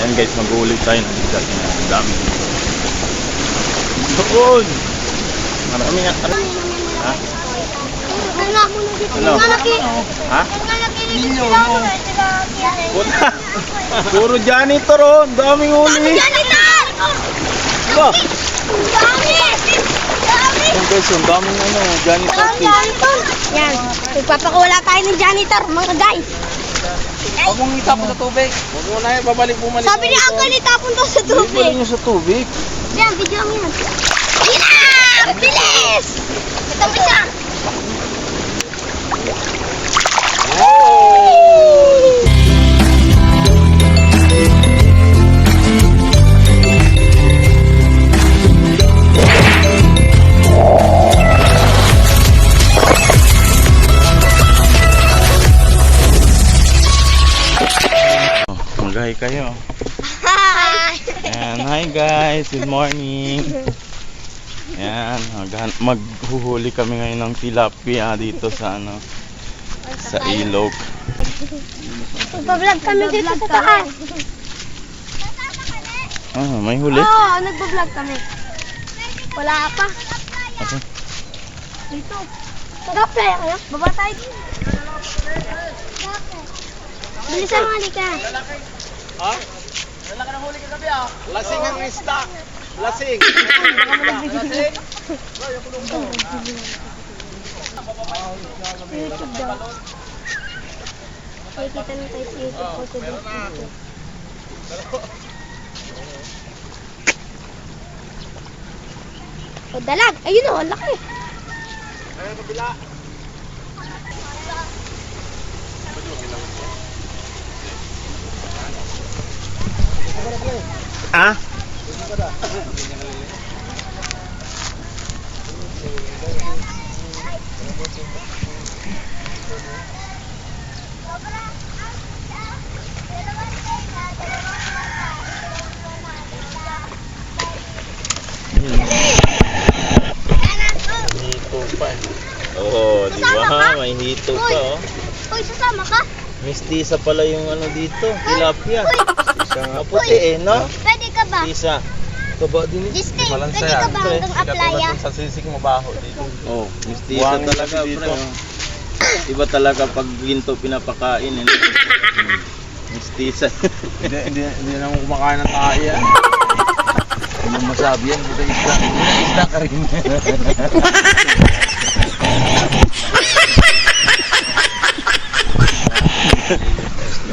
Ayan guys, mag-uuli tayo ng isda. Ang dami dito. Doon! Marami nga. Ha? Ano? Ha? Sila Wala. Puro janitor oh. Ang daming uli. Janitor! Ba? Dami! Dami! Ayan guys, ang daming ano, janitor Dami fish. janitor. Yan. Magpapakawala tayo ng janitor, mga guys. Huwag mong itapon sa tubig. Huwag mo na yan, babalik bumalik. Sabi ni Uncle, itapon daw sa tubig. nyo sa tubig. Yan, video mo yan. Yeah! Bilis! Ito mo siya. Oh, mag-hi kayo. Hi! Ayan, hi guys. Good morning. Ayan, maghuhuli kami ngayon ng tilapia dito sa ano sa ilog. Nagpa-vlog kami dito sa taas. Ah, may huli? Oo, nagpa-vlog kami. Wala pa. Ate, Dito. Sarap na yan. Baba tayo. Bilisan mo, halika. Ha? Wala ka ng huli kagabi ah. Lasing ang isda. Lasing. Lasing. YouTube daw. Ay, kita na tayo sa YouTube ko today. O, dalag. Ayun o, ang laki. Ayun, kabila. Ah? Hito pa. Oo, di Kasama ba? May hito pa oh. Uy, sasama ka? Mistisa pala yung ano dito, tilapia. Uy. Isa nga puti eh, no? Pwede ka ba? Isa. Taba din eh. Disney, pwede ka ba hanggang applya? Sa sisig mabaho dito. Oh, mistisa Buhangin talaga kasi dito. pre. oh. Iba talaga pag ginto pinapakain eh. Mistisa. hindi, hindi, hindi naman kumakain ng tayo yan. Hindi mo masabi yan. Buta isda. Isda ka rin.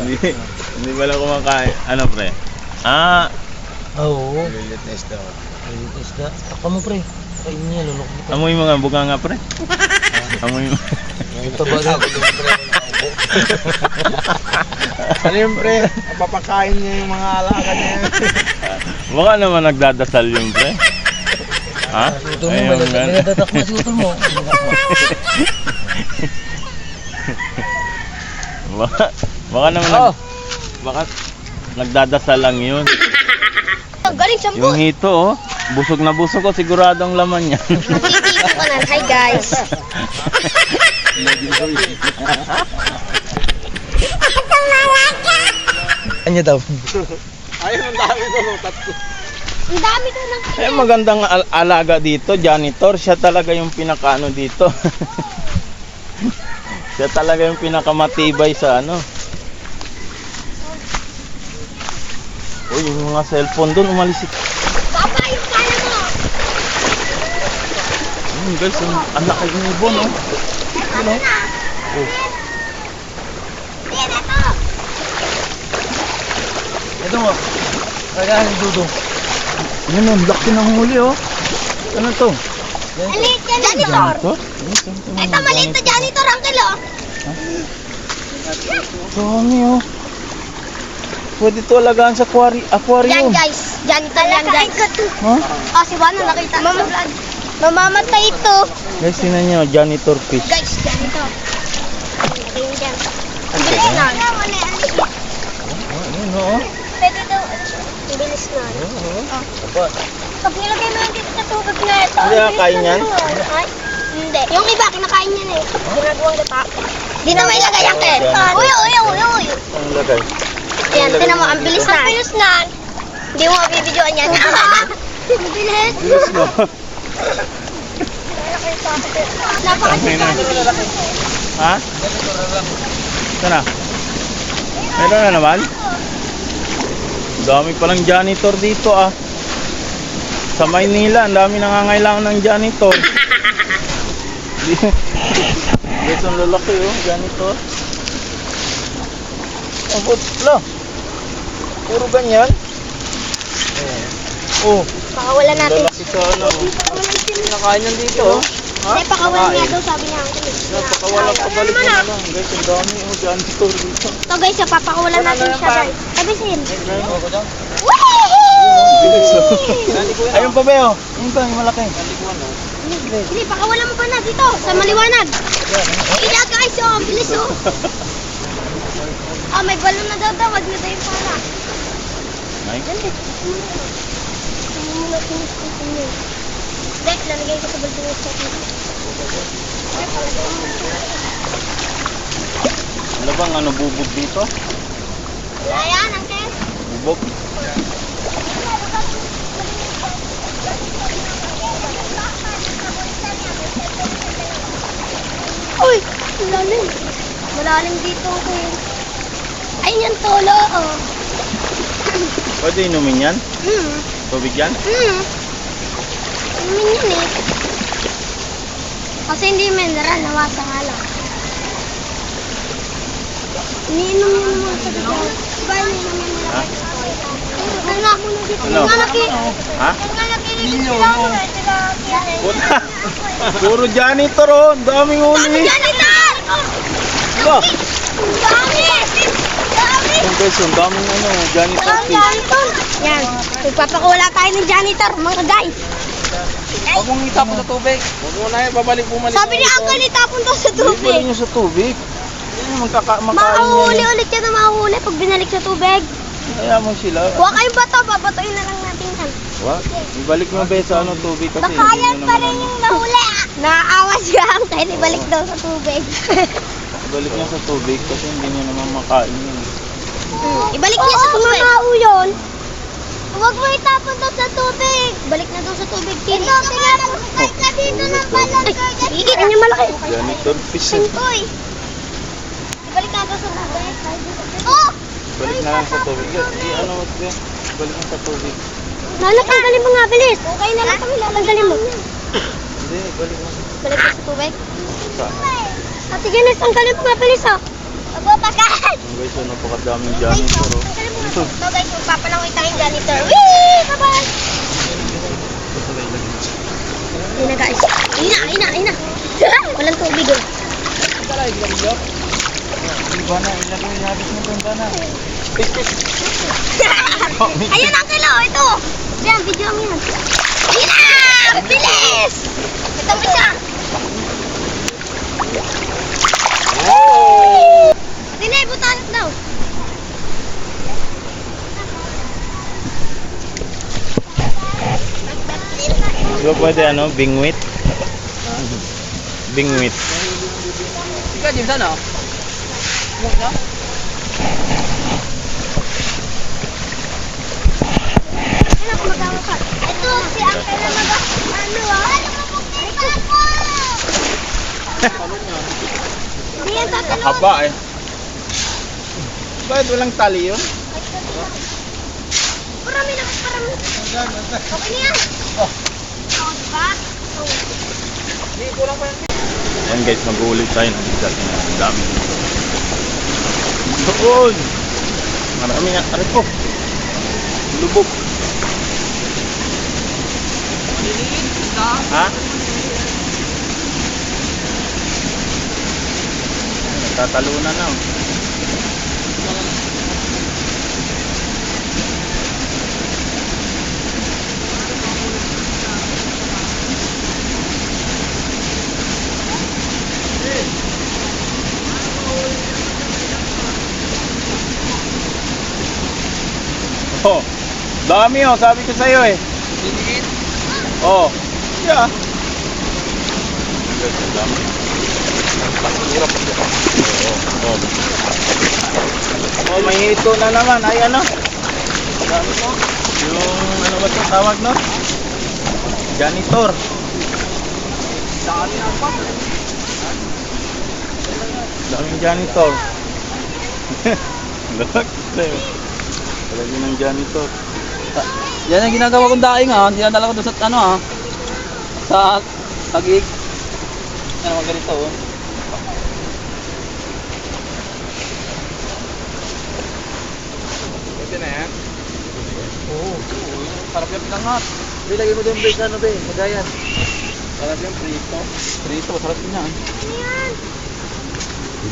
hindi, hindi pala kumakain. Ano pre? Ah, Oo. Lilit na isda. Ayun, isda. Ako mo pre. Kain niya, lulok mo. amoy mga buga nga pre. Amoy mo. Ito ba din? Ano yun pre? Papakain niya yung mga alaga niya. Baka naman nagdadasal yung pre. Ha? Utol mo, Ayun, gan- nadadak mo si utol mo. baka, baka naman Oh. Baka nagdadasal lang yun. Ang galing, sampu. Yung hito oh, busog na busog ko siguradong laman yan. Nandito ka na. Hi, guys. Kanya daw. Ayun, ang dami ko. Tatlo. Ang dami ka ng eh magandang al- alaga dito, janitor, siya talaga yung pinakaano dito. siya talaga yung pinakamatibay sa ano. Uy, yung mga cellphone doon umalis. si- Papa, yung kaya mo. Ayun guys, ang, ang laki ng ibon oh. Ano? Oh. Yan, ito. Ito mo. Kaya ni Dudong. Yun ang laki ng huli oh. Ano to? Ang liit yan, janitor. Ito? Ito, maliit na janitor, uncle, oh. Dami oh. Pwede to alagaan sa aquari Yan, aquarium. guys. Janitor yan, guys. Ha? Ah, si Wano nakita. Mama, mamamatay ito. Guys, tinan nyo, janitor fish. Guys, janitor. Ito yung dyan. Ang bilis na. Ayun oh. Pwede daw, ang bilis na. Aba. Pag nilagay mo yan dito sa tubig na ito, Hindi ang bilis nakakain na yan? Hindi. Yung iba, kinakain yan eh. Ginagawang gata. Di na may lagay ang ken. Uy, uy, uy, uy. Ang lagay. Yan, tinan mo, ang bilis na. Ang bilis na. Hindi mo mabibidyoan yan. Ang bilis. No? Napakasya ha? Ito na. Meron na naman? Dami palang janitor dito ah. Sa Maynila, ang dami nangangailangan ng janitor. Guys, ang lalaki oh, janitor. Ang putla. Puro ganyan. Oh, Pakawalan natin. lalaki sa ano. Nakain yan dito oh. Ha? Hindi, pakawalan Nakain. nga daw, sabi niya. Uncle. Napakawalan pa balik Ano na naman, lang. Guys, ang dami oh, janitor dito. Ito guys, papakawalan natin siya guys. Tabisin. Bilis oh. Ayun pa ba oh? Ayun pa, yung malaki. Hindi, pakawalan mo pa na dito, sa maliwanag. Ila guys, oh, ang bilis oh. Ah, may balon na daw daw, wag na daw yung pala. Ay, Ganda. Tumulot yung sticker Dek, lalagay ko sa yung sticker. ano bang ano bubog dito? Wala yan, uncle. Bubog? Uy, malalim. Malalim dito, kuya. Ayun yung tolo, oh. Pwede inumin yan? Hmm. Tubig yan? Hmm. Inumin yun eh. Kasi hindi mineral, nawasa nga lang. Iniinom yun ng mga sabihan. Diba iniinom yun nila? Ha? Ang nga muna dito. Ano? Naki- Ha? eh. Puta! Puro janitor oh! Ang daming Dami uli! dyan ito! Ba? Yung guys, ang daming ano, janitor fish. janitor! Yan. Magpapakawala tayo ng janitor, mga guys. Huwag mong itapon sa tubig. Huwag mo na yan, babalik bumalik. Sabi ni Uncle, itapon daw sa Ibalik tubig. nyo sa tubig. Yan, magkaka makain Mahuhuli yan. ulit yan na mahuhuli pag binalik sa tubig. Kaya mo sila. Huwag kayong bato, babatoin na lang natin yan. Wag. Ibalik mo ba sa ano, tubig kasi Baka hindi yan pa naman rin ano. yung nahuli. Naaawa siya Uncle, ibalik daw sa tubig. Ibalik nyo sa tubig kasi hindi nyo naman makain yun. Ibalik niya sa tubig. Oo, yun. Huwag mo itapon daw sa tubig. Balik na daw sa tubig. Ito, tinapon ka dito ng balon. Ay, ikit niya malaki. Janitor fish eh. Ibalik na daw sa tubig. Oh! Balik na lang sa tubig. Yan, i ano, yan. Balik mo sa tubig. Lala, tanggalin mo nga, bilis. Okay na lang kami, lalanggalin mo. Hindi, balik mo. Balik mo sa tubig. Sa. Ah, sige, Nes, tanggalin mo nga, bilis, oh. Ang guys, ano, napakadaming janitor oh. Ito guys, magpapalangoy tayong janitor. Whee! Bye-bye! Ayun na guys. Ayun na, ayun na, ayun na. Walang tubig oh. Iba na, ilagay natin mo doon ba na? Ayun ang kilo, ito. Yan, video mo yan. Ayun na! Bilis! Ito mo isa. Tinay, butan daw. Di ba pwede ano, bingwit? Bingwit. Ikaw, Jim, sana? Ano ako magawa ka? Ito, si Uncle na mag... Ano ah? Ano mo Hindi yan tatalon. Haba eh. Bakit walang tali yun? Parami na, parami. Okay na yan. Oh, diba? Oh. Yan guys, mag-uulit tayo ng isda. Ang dami. Doon! Marami nga. Aray ko. Lubog. Ha? Tatalunan na. oh. Oh, dami oh, sabi ko sa'yo eh. Oh, yeah. Ang dami. Oh, oh. Oh, may hito na naman. Ay, ano? Dami mo. Yung, ano ba itong tawag, no? Janitor. Daming janitor. Look, sa'yo. Talaga ng janitor. Yan ang ginagawa kong daing ha. Dinadala ko doon sa ano ha. Sa tagig. Ano mga ganito oh. Pwede na yan? Oo. Sarap yung pinangat. Bilagay mo doon base ano be. Magayan. Sarap yung prito. Prito. Sarap din yan.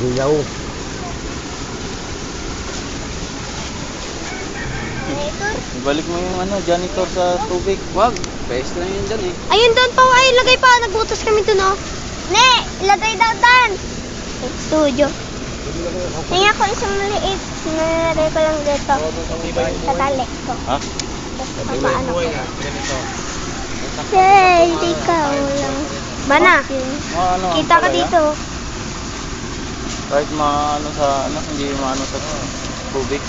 Luyaw. Ibalik mo yung ano, janitor sa tubig. Wag. Base lang yun dyan eh. Ayun doon pa, ay lagay pa. Nagbutas kami doon, oh. Ne, ilagay daw doon. Studio. Tingnan ko isang maliit. Nalagay ko lang dito. Sa tali ko. Ha? Tapos papaano ko. Hey, hindi ka lang. Bana, ano, kita ka dito. Kahit maano sa, ano, hindi maano sa tubig.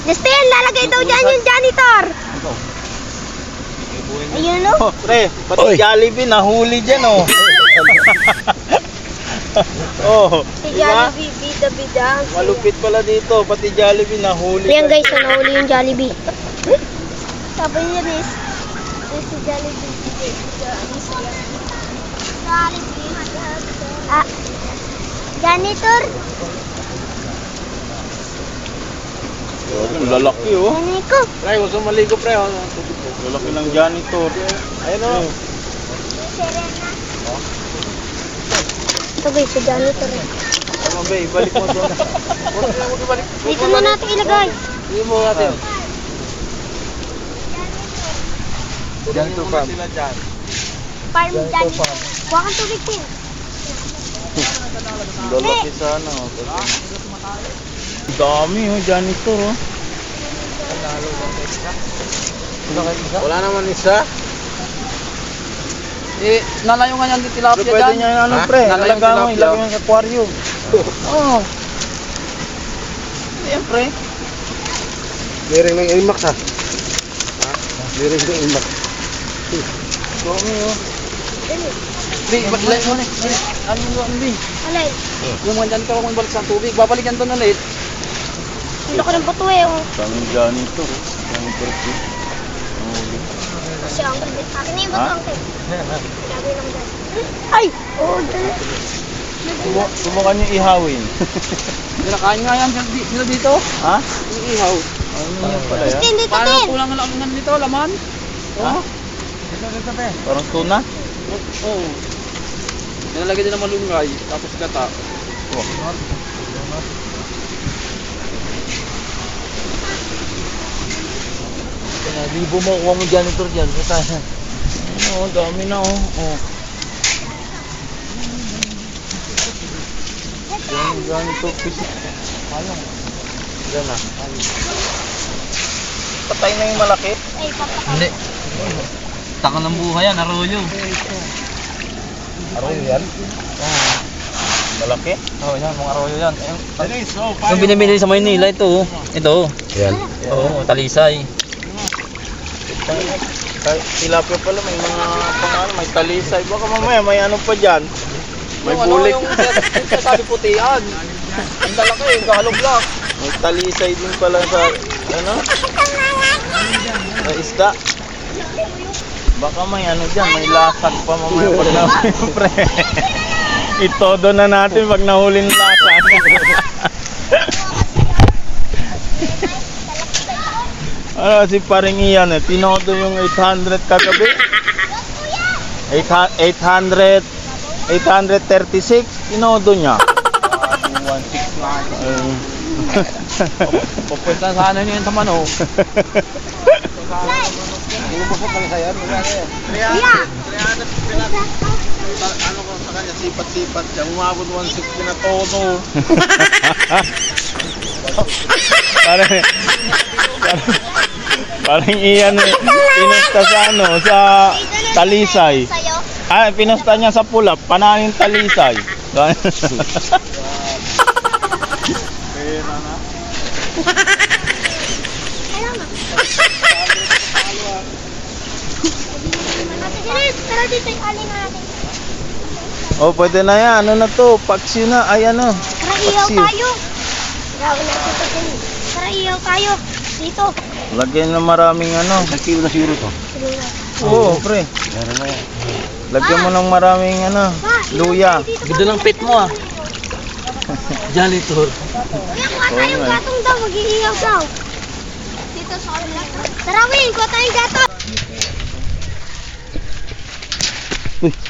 Justin, lalagay daw dyan yung janitor. Ito. Ayun, oh. Oh, pre, pati Oy. Jollibee nahuli dyan, oh. oh, Si diba? Jollibee, bida-bida. Malupit pala dito, pati Jollibee nahuli. Ayan guys, so nahuli yung Jollibee. Sabi niya. Riz si Jollibee. Jollibee. Ah, janitor. Ang lalaki, oh. Ano ko? Pre, gusto maligo pre. Oh. Lalaki ng janitor. Ayun oh. Ito guys, si janitor. eh. Ano ba, ibalik mo doon. Dito na natin ilagay. Hindi mo natin. Janitor farm. Farm janitor. Buwa kang tubig din. Lalaki sa ano. kasi- Ang dami, oh, janitor, oh. Wala naman isa. Eh, nalayo nga yan di tilapia pwede dyan. niya yung ano, Ha? pre. Nalayo Ilagay mo, tilapia. ilagay mo sa aquarium. Oh. Siyempre. Liring ng Ilmax ha. Liring ng Ilmax. Dami, oh. Di, balik mo na. Ano yung ano di? Alay, Yung mga dyan ka kung balik sa tubig, babalik yan doon ulit. Hindi ko ng buto eh. Oh. Daming janitor, oh. Fish. Ang huli. Kasi ang ganda. Akin na yung buto Ha? ang Sabi lang dyan. Ay! Oo, dyan. Subu- Subukan niyo ihawin. Kinakain nga yan sila dito. ha? Yung ihaw. Ano yan pala yan? Justin, dito din. kulang lang ng dito, laman? Ha? Oo. Dito, dito, pe. Parang tuna? Oo. Nilalagay din ng malunggay, tapos gata. Oh. Libo mo kuha mo janitor dyan. Sa tayo. Ano, dami na, oh. oh. Yan, janitor fish. Yan na. Patay na yung malaki. Ay. Hindi. Taka ng buhay yan, arroyo. Araw yan. Malaki? Oo, oh, yan, mga arroyo yan. oh, Yung binibili sa Maynila, ito. oh. Ito. Yan. Oo, talisay. Kay- Tilapia pala, may mga pangano, may talisay. Baka mamaya may ano pa dyan. May Yung bulik. Ano, yung sinasabi putian. Ang lalaki, yung kahalog lang. may talisay din pala sa, ano? Sa isda. Baka may ano dyan, may lasag pa mamaya pag nahuli, pre. Itodo na natin pag nahuli ng lasag. Ano si paring iyan eh, tinodo yung 800 kagabi. 800, 836, tinodo niya. 1.6 na. Pupunta sana nyo yun sa mano. Kuya! ano ko sa kanya, sipat-sipat siya. Umabot 160 na todo. parang, parang, Parang iyan eh. Pinasta sa ano, sa talisay. Ah, pinasta niya sa pula, pananin talisay. Pera na. Pero dito yung aling natin. Oh, pwede na yan. Ano na to? Paksi na. Ay, ano? Paksi. Karaiyaw tayo. Karaiyaw tayo. Dito. Lagyan ng maraming ano. Nagkilo na siguro to. Oo, pre. Meron na yan. Lagyan mo ng maraming ano. Luya. Ganda ng pet mo ah. Janitor. Kuya, kuha tayong gatong daw. Mag-iiyaw daw. Dito sa kabila. Tara, Wing. Kuha tayong gatong. Uy.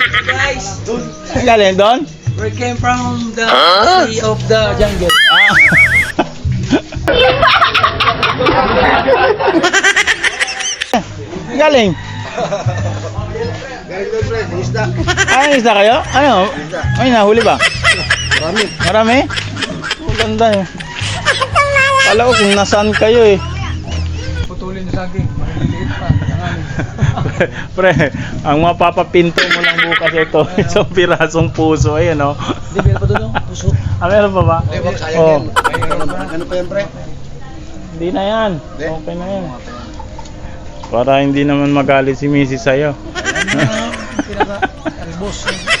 Guys, Ay, galing doon? we came from the sea of the jungle. Ah. galing. Galing doon, friend, isda. Ay, isda kayo? Ano? Ay, nahuli ba? Marami. Marami? Oh, ganda eh. Kala ko kung nasaan kayo eh. Putulin yung saging. Maliliit pa. Pre, ang mapapapinto mo bukas ito, isang pirasong puso, ayun no? Hindi, meron pa doon. Puso. Ah, meron pa ba? Hindi, wag sayang Oh. yan. Ano, pa yan, pre? Hindi na yan. Okay na yan. Para hindi naman magalit si Mrs. sa'yo. Pinaka, albos. Saging.